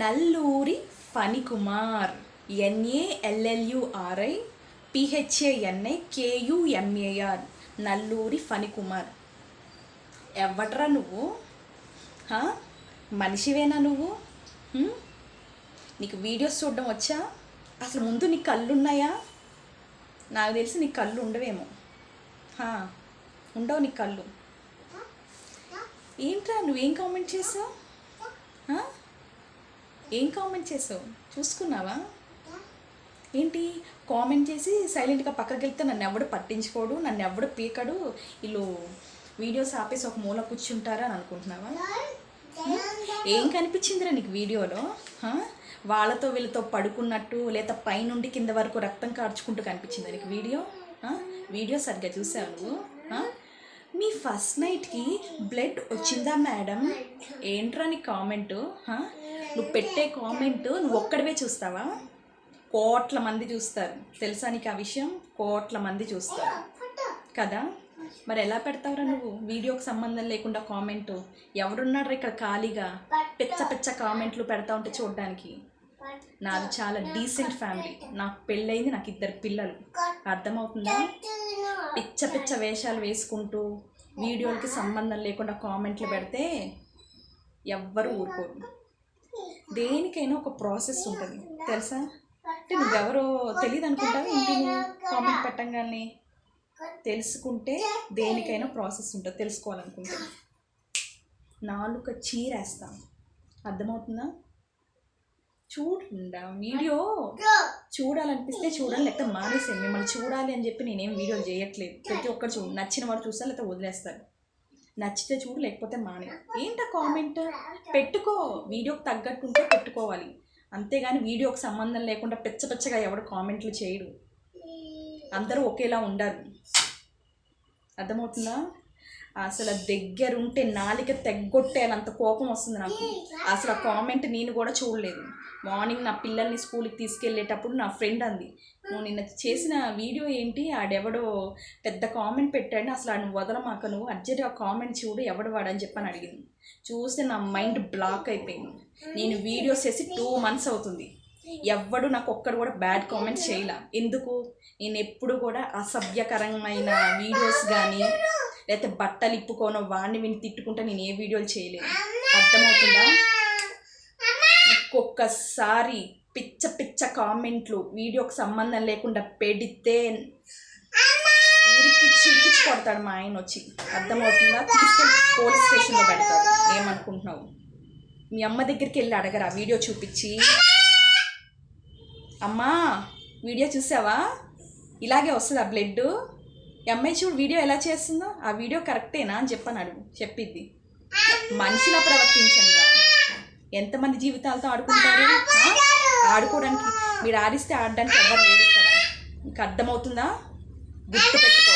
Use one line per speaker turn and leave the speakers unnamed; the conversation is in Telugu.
నల్లూరి ఫణికుమార్ ఎన్ఏఎల్ఎల్యుఆర్ఐ పిహెచ్ఏఎన్ఐ కేయుఎంఏఆర్ నల్లూరి ఫణికుమార్. ఎవ్వట్రా నువ్వు? మనిషివేనా నువ్వు? నీకు వీడియోస్ చూడడం వచ్చా? అసలు ముందు నీ కళ్ళు ఉన్నాయా నాకు తెలిసి నీ కళ్ళు ఉండవేమో. ఉండవు నీ కళ్ళు. ఏంట్రా నువ్వేం కామెంట్ చేసావు? ఏం కామెంట్ చేసావు? చూసుకున్నావా? ఏంటి? కామెంట్ చేసి సైలెంట్గా పక్కకి వెళ్తే నన్ను ఎవడు పట్టించుకోడు నన్ను ఎవడు పీకడు వీళ్ళు వీడియోస్ ఆపేసి ఒక మూల కూర్చుంటారా అని అనుకుంటున్నావా? ఏం కనిపించిందిరా నీకు వీడియోలో? వాళ్ళతో వీళ్ళతో పడుకున్నట్టు లేదా పైనుండి కింద వరకు రక్తం కార్చుకుంటూ కనిపించిందా నీకు వీడియో? వీడియో సరిగ్గా చూసావు నువ్వు? మీ ఫస్ట్ నైట్కి బ్లడ్ వచ్చిందా మేడం ఏంట్రా నీ కామెంటు నువ్వు పెట్టే కామెంట్ నువ్వు ఒక్కడివే చూస్తావా? కోట్ల మంది చూస్తారు. తెలుసా నీకు ఆ విషయం? కోట్ల మంది చూస్తారు. కదా? మరి ఎలా పెడతావురా నువ్వు? వీడియోకి సంబంధం లేకుండా కామెంట్ ఎవరున్నారా ఇక్కడ ఖాళీగా? పెచ్చ పెచ్చ కామెంట్లు పెడతా ఉంటే చూడడానికి. నాది చాలా డీసెంట్ ఫ్యామిలీ నాకు పెళ్ళయింది నాకు ఇద్దరు పిల్లలు. అర్థమవుతుందా? పిచ్చ పిచ్చ వేషాలు వేసుకుంటూ వీడియోలకి సంబంధం లేకుండా కామెంట్లు పెడితే ఎవ్వరు ఊరుకోరు. దేనికైనా ఒక ప్రాసెస్ ఉంటుంది. తెలుసా? అంటే నువ్వెవరో తెలియదు అనుకుంటావు ఏంటి నువ్వు? కామెంట్ పెట్టంగానే తెలుసుకుంటే దేనికైనా ప్రాసెస్ ఉంటుంది తెలుసుకోవాలనుకుంటే. నాలుక చీరేస్తా. అర్థమవుతుందా? చూడండి వీడియో చూడాలనిపిస్తే చూడాలి లేకపోతే మానేసాను మిమ్మల్ని చూడాలి అని చెప్పి నేనేం వీడియోలు చేయట్లేదు. ప్రతి ఒక్కరు చూ నచ్చిన వాడు చూస్తారు లేకపోతే వదిలేస్తారు నచ్చితే చూడు లేకపోతే మానే. ఏంట కామెంట్ పెట్టుకో వీడియోకి తగ్గట్టు ఉంటే పెట్టుకోవాలి. అంతేగాని వీడియోకి సంబంధం లేకుండా పెచ్చ పెచ్చగా ఎవడు కామెంట్లు చేయడు. అందరూ ఒకేలా ఉండరు. అర్థమవుతుందా? అసలు దగ్గరుంటే నాలిక తెగ్గొట్టేనంత కోపం వస్తుంది నాకు. అసలు ఆ కామెంట్ నేను కూడా చూడలేదు. మార్నింగ్ నా పిల్లల్ని స్కూల్కి తీసుకెళ్ళేటప్పుడు నా ఫ్రెండ్ అంది నువ్వు నిన్న చేసిన వీడియో ఏంటి? ఆడెవడో పెద్ద కామెంట్ పెట్టాడు అసలు ఆడిని వదలమాక నువ్వు ఆ కామెంట్ చూడు ఎవడు వాడని చెప్పని అడిగింది. చూస్తే నా మైండ్ బ్లాక్ అయిపోయింది. నేను వీడియోస్ చేసి టూ మంత్స్ అవుతుంది. ఎవ్వడు నాకు ఒక్కడు కూడా బ్యాడ్ కామెంట్స్ చేయలే. ఎందుకు? నేను ఎప్పుడు కూడా అసభ్యకరమైన వీడియోస్ కానీ లేకపోతే బట్టలు ఇప్పుకోనో వాడిని విని తిట్టుకుంటే నేను ఏ వీడియోలు చేయలేదు. అర్థమవుతుందా? ఇంకొకసారి పిచ్చ పిచ్చ కామెంట్లు వీడియోకి సంబంధం లేకుండా పెడితే ఉరికి చిరికిచ్చి కొడతాడు మా ఆయన వచ్చి. అర్థమవుతుందా? తీసుకెళ్ళి పోలీస్ స్టేషన్లో పెడతాడు. ఏమనుకుంటున్నావు? మీ అమ్మ దగ్గరికి వెళ్ళి అడగరా వీడియో చూపించి. అమ్మా వీడియో చూసావా? ఇలాగే వస్తుంది బ్లడ్ అమ్మాయి చూడు వీడియో ఎలా చేస్తుందో ఆ వీడియో కరెక్టేనా అని చెప్పని అడుగు చెప్పిద్ది. మనిషిలా ప్రవర్తించండి ఎంతమంది జీవితాలతో ఆడుకుంటారు? ఆడుకోవడానికి మీరు ఆడిస్తే ఆడడానికి ఎవరు లేరు ఇక్కడ. మీకు అర్థమవుతుందా? గుర్తు పెట్టుకో